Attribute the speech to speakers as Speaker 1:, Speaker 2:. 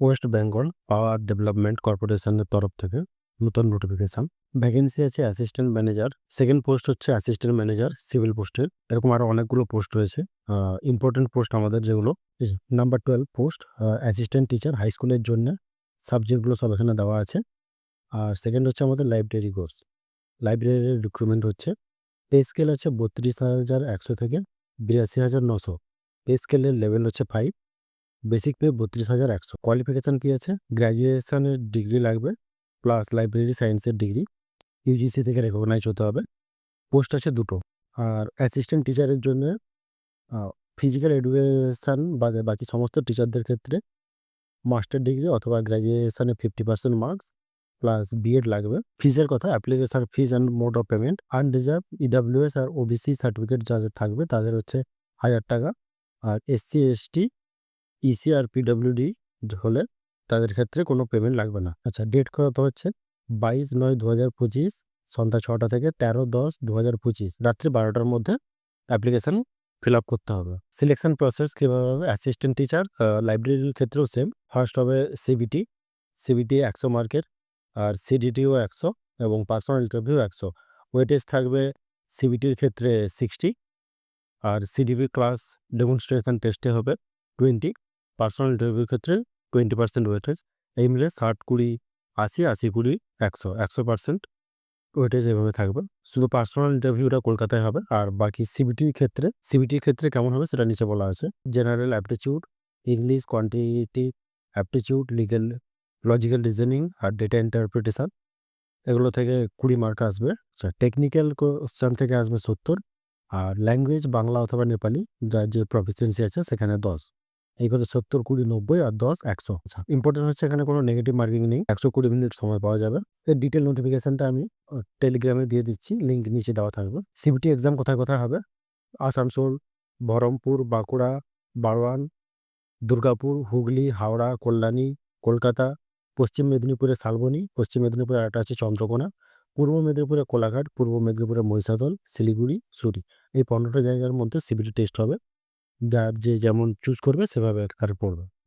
Speaker 1: West Bengal power development কর্পোরেশনের তরফ থেকে নতুন নোটিফিকেশান ভ্যাকেন্সি আছে অ্যাসিস্ট্যান্ট ম্যানেজার সেকেন্ড পোস্ট হচ্ছে অ্যাসিস্ট্যান্ট ম্যানেজার সিভিল পোস্টের এরকম আরও অনেকগুলো পোস্ট রয়েছে। ইম্পর্টেন্ট পোস্ট আমাদের যেগুলো number twelve post assistant teacher high স্কুলের জন্য সাবজেক্টগুলো সব এখানে দেওয়া আছে। আর সেকেন্ড হচ্ছে আমাদের লাইব্রেরি কোর্স লাইব্রেরির রিক্রুটমেন্ট হচ্ছে। পে স্কেল আছে বত্রিশ হাজার একশো থেকে বিরাশি হাজার নশো। পে স্কেলের লেভেল হচ্ছে ফাইভ বেসিক পে বত্রিশ হাজার একশো। কোয়ালিফিকেশান কী আছে? গ্র্যাজুয়েশনের ডিগ্রি লাগবে প্লাস লাইব্রেরি সায়েন্সের ডিগ্রি ইউজিসি থেকে রেকগনাইজ হতে হবে। পোস্ট আছে দুটো। আর অ্যাসিস্ট্যান্ট টিচারের জন্য ফিজিক্যাল এডুকেশান বাদে বাকি সমস্ত টিচারদের ক্ষেত্রে মাস্টার ডিগ্রি অথবা গ্র্যাজুয়েশনে fifty percent marks plus BEd লাগবে। ফিজের কথা application fees and mode of payment unreserved EWS R OBC certificate যাদের থাকবে, তাদের হচ্ছে হাজার টাকা। আর এসসি এসটি ইসি আর পিডব্লিউডি হলে তাদের ক্ষেত্রে কোনো পেমেন্ট লাগবে না। আচ্ছা ডেট কত হচ্ছে? বাইশ নয় দু হাজার পঁচিশ, সন্ধ্যা ছটা থেকে তেরো দশ দু হাজার পঁচিশ, রাত্রি বারোটার মধ্যে অ্যাপ্লিকেশান ফিল আপ করতে হবে। সিলেকশন প্রসেস কীভাবে? হবে অ্যাসিস্ট্যান্ট টিচার লাইব্রেরির ক্ষেত্রেও সেম ফার্স্ট হবে সিবিটি সিবিটি একশো মার্কের আর সিডিটিও একশো এবং পার্সোনাল ইন্টারভিউ একশো। ওয়েটেজ থাকবে সিবিটির ক্ষেত্রে সিক্সটি আর সিডিবি ক্লাস ডেমনস্ট্রেশন টেস্টে হবে টোয়েন্টি পার্সোনাল ইন্টারভিউর ক্ষেত্রে টোয়েন্টি পার্সেন্ট ওয়েটেজ এই মিলে ষাট, কুড়ি, আশি আশি, কুড়ি, একশো একশো পার্সেন্ট ওয়েটেজ এভাবে থাকবে। শুধু পার্সোনাল ইন্টারভিউটা কলকাতায় হবে, আর বাকি সিবিটির ক্ষেত্রে সিবিটির ক্ষেত্রে কেমন হবে সেটা নিচে বলা আছে। General aptitude English quantitative aptitude legal logical reasoning আর ডেটা ইন্টারপ্রিটেশন এগুলো থেকে কুড়ি মার্ক আসবে। আচ্ছা টেকনিক্যাল কোশ্চেন থেকে আসবে সত্তর, আর ল্যাঙ্গুয়েজ বাংলা অথবা নেপালি, যার যে প্রফিসিয়েন্সি আছে সেখানে দশ। এই করে সত্তর, কুড়ি, নব্বই আর দশ একশো। আচ্ছা ইম্পর্টেন্ট হচ্ছে এখানে কোনো নেগেটিভ মার্কিং নেই। একশো, কুড়ি মিনিট সময় পাওয়া যাবে। এর ডিটেল নোটিফিকেশানটা আমি টেলিগ্রামে দিয়ে দিচ্ছি। লিঙ্ক নিচে দেওয়া থাকবে। সিবিটি এক্সাম কোথায় কোথায় হবে? আসানসোল বহরমপুর, বাঁকুড়া, বারোয়ান, দুর্গাপুর, হুগলি, হাওড়া, কল্যাণী, কলকাতা, পশ্চিম মেদিনীপুরে শালবনী, পশ্চিম মেদিনীপুরে একটা আছে চন্দ্রকোনা, পূর্ব মেদিনীপুরে কোলাঘাট, পূর্ব মেদিনীপুরে মহিষাদল, শিলিগুড়ি সুরি এই পনেরোটা জায়গার মধ্যে সিবিটি টেস্ট হবে। যার যে যেমন চুজ করবে সেভাবে তার পড়বে।